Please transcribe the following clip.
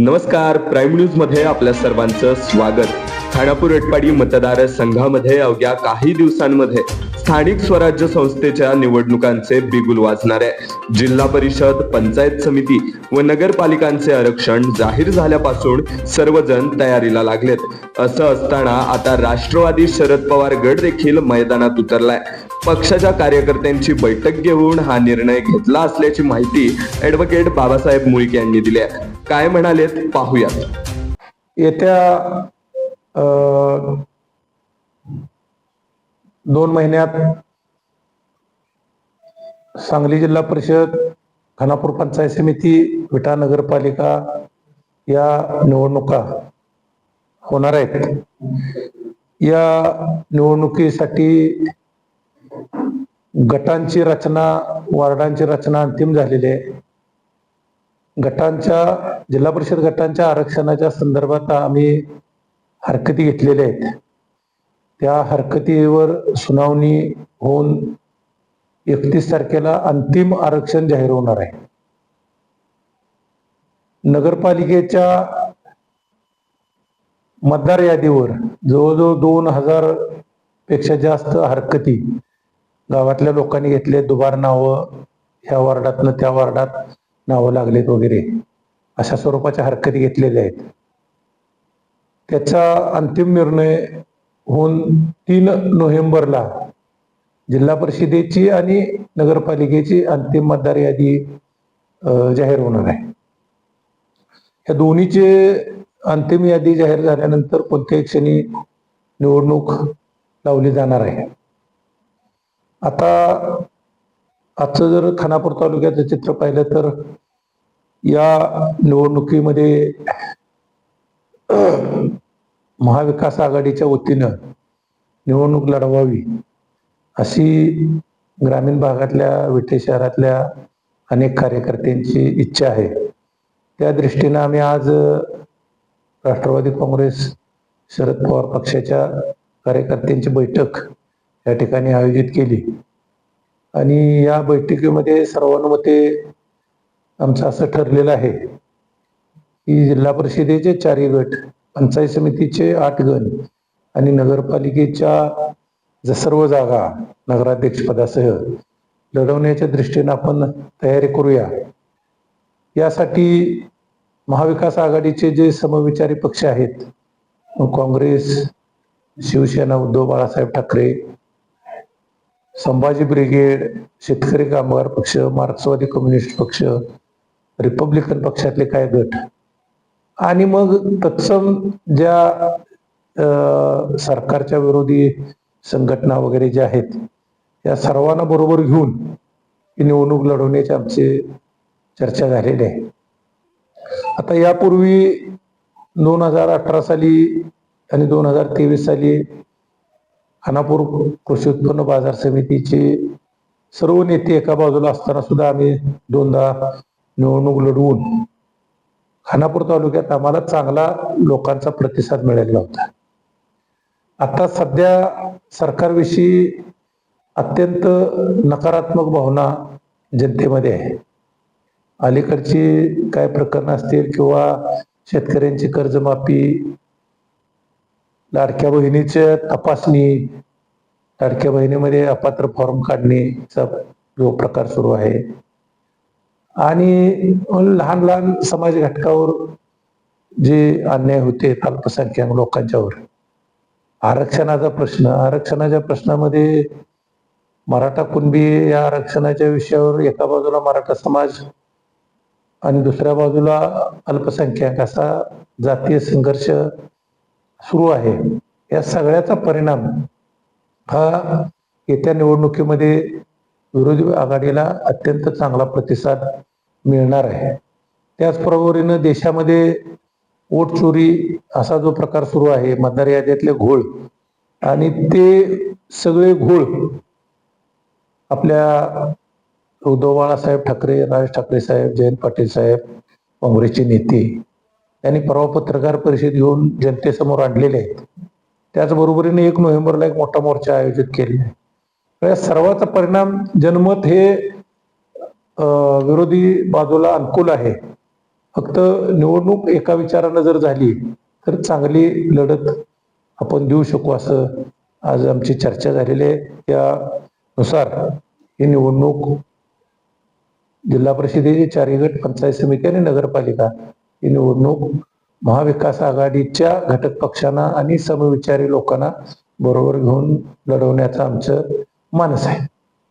नमस्कार प्राईम न्यूजमध्ये आपल्या सर्वांचं स्वागत. खानापूर एटपाडी मतदार संघामध्ये अवघ्या काही दिवसांमध्ये स्थानिक स्वराज्य संस्थेच्या निवडणुकांचे बिगुल वाजणार आहे. जिल्हा परिषद पंचायत समिती व नगरपालिकांचे आरक्षण जाहीर झाल्यापासून सर्वजण तयारीला लागलेत. असं असताना आता राष्ट्रवादी शरद पवार गट देखील मैदानात उतरलाय. पक्षाच्या कार्यकर्त्यांची बैठक घेऊन हा निर्णय घेतला असल्याची माहिती ऍडव्होकेट बाबासाहेब मुळीक यांनी दिली आहे. काय म्हणालेत पाहूयात. येत्या दोन महिन्यात सांगली जिल्हा परिषद खानापूर पंचायत समिती विटा नगरपालिका या निवडणुका होणार आहेत. या निवडणुकीसाठी गटांची रचना वार्डांची रचना अंतिम झालेली आहे. गटांच्या जिल्हा परिषद गटांच्या आरक्षणाच्या संदर्भात आम्ही हरकती घेतलेल्या आहेत. त्या हरकतीवर सुनावणी होऊन एकतीस तारखेला अंतिम आरक्षण जाहीर होणार आहे. नगरपालिकेच्या मतदार यादीवर जवळजवळ दोन हजारपेक्षा जास्त हरकती गावातल्या लोकांनी घेतले दुबार नावं ह्या वार्डातनं त्या वार्डात नावं लागलेत वगैरे. अशा स्वरूपाच्या हरकती घेतलेल्या आहेत. त्याचा अंतिम निर्णय होऊन तीन नोव्हेंबरला जिल्हा परिषदेची आणि नगरपालिकेची अंतिम मतदार यादी जाहीर होणार आहे. या दोन्हीचे अंतिम यादी जाहीर झाल्यानंतर कोणत्याही क्षणी निवडणूक लावली जाणार आहे. आता आजचं जर खानापूर तालुक्याचं चित्र पाहिलं तर या निवडणुकीमध्ये महाविकास आघाडीच्या वतीनं निवडणूक लढवावी अशी ग्रामीण भागातल्या विटे शहरातल्या अनेक कार्यकर्त्यांची इच्छा आहे. त्या दृष्टीनं आम्ही आज राष्ट्रवादी काँग्रेस शरद पवार पक्षाच्या कार्यकर्त्यांची बैठक या ठिकाणी आयोजित केली. आणि या बैठकीमध्ये सर्वानुमते आमचं असं ठरलेलं आहे की जिल्हा परिषदेचे चारही गट पंचायत समितीचे आठ गण आणि नगरपालिकेच्या सर्व जागा नगराध्यक्षपदासह लढवण्याच्या दृष्टीने आपण तयारी करूया. यासाठी महाविकास आघाडीचे जे समविचारी पक्ष आहेत काँग्रेस शिवसेना उद्धव बाळासाहेब ठाकरे संभाजी ब्रिगेड शेतकरी कामगार पक्ष मार्क्सवादी कम्युनिस्ट पक्ष रिपब्लिकन पक्षातले काय गट? आणि मग तत्सम ज्या सरकारच्या विरोधी संघटना वगैरे ज्या आहेत या सर्वांना बरोबर घेऊन ही निवडणूक लढवण्याची आमची चर्चा झालेली आहे. आता यापूर्वी दोन हजार अठरा साली आणि दोन हजार तेवीस साली खानापूर कृषी उत्पन्न बाजार समितीचे सर्व नेते एका बाजूला असताना सुद्धा आम्ही दोनदा निवडणूक लढवून खानापूर तालुक्यात आम्हाला चांगला लोकांचा प्रतिसाद मिळालेला होता. आता सध्या सरकारविषयी अत्यंत नकारात्मक भावना जनतेमध्ये आहे. अलीकडची काय प्रकरणं असतील किंवा शेतकऱ्यांची कर्जमाफी लाडक्या बहिणीच्या तपासणी लाडक्या बहिणीमध्ये अपात्र फॉर्म काढणेचा जो प्रकार सुरू आहे. आणि लहान लहान समाज घटकावर जे अन्याय होते अल्पसंख्याक लोकांच्यावर आरक्षणाचा प्रश्न आरक्षणाच्या प्रश्नामध्ये मराठा कुणबी या आरक्षणाच्या विषयावर एका बाजूला मराठा समाज आणि दुसऱ्या बाजूला अल्पसंख्याक असा जातीय संघर्ष सुरू आहे. या सगळ्याचा परिणाम हा येत्या निवडणुकीमध्ये विरोधी आघाडीला अत्यंत चांगला प्रतिसाद मिळणार आहे. त्याचबरोबरीनं देशामध्ये वोट चोरी असा जो प्रकार सुरू आहे मतदार यादीतले घोळ आणि ते सगळे घोळ आपल्या उद्धव बाळासाहेब ठाकरे राज ठाकरे साहेब जयंत पाटील साहेब काँग्रेसचे नेते त्यांनी परवा पत्रकार परिषद घेऊन जनतेसमोर आणलेले आहेत. त्याचबरोबरीने एक नोव्हेंबरला एक मोठा मोर्चा आयोजित केलेला आहे. या सर्वाचा परिणाम जनमत हे विरोधी बाजूला अनुकूल आहे. फक्त निवडणूक एका विचारानं जर झाली तर चांगली लढत आपण देऊ शकू असं आज आमची चर्चा झालेली आहे. त्यानुसार ही निवडणूक जिल्हा परिषदेची चारही गट पंचायत समिती आणि नगरपालिका ही निवडणूक महाविकास आघाडीच्या घटक पक्षांना आणि समविचारी लोकांना बरोबर घेऊन लढवण्याचं आमचं मानस आहे.